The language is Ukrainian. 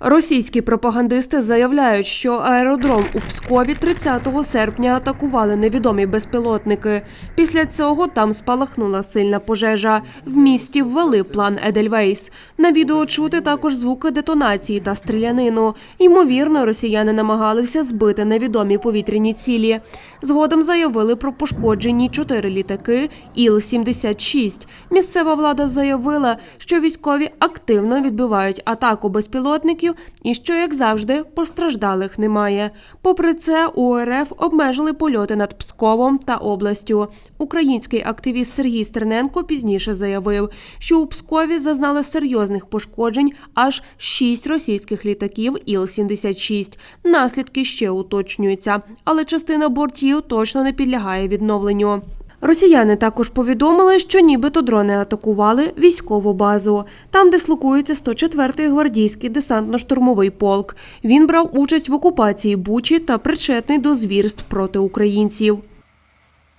Російські пропагандисти заявляють, що аеродром у Пскові 30 серпня атакували невідомі безпілотники. Після цього там спалахнула сильна пожежа. В місті ввели план Едельвейс. На відео чути також звуки детонації та стрілянину. Ймовірно, росіяни намагалися збити невідомі повітряні цілі. Згодом заявили про пошкоджені чотири літаки Іл-76. Місцева влада заявила, що військові активно відбивають атаку безпілотників і що, як завжди, постраждалих немає. Попри це, у РФ обмежили польоти над Псковом та областю. Український активіст Сергій Стерненко пізніше заявив, що у Пскові зазнали серйозних пошкоджень аж шість російських літаків Іл-76. Наслідки ще уточнюються, але частина бортів точно не підлягає відновленню. Росіяни також повідомили, що нібито дрони атакували військову базу. Там дислокується 104-й гвардійський десантно-штурмовий полк. Він брав участь в окупації Бучі та причетний до звірств проти українців.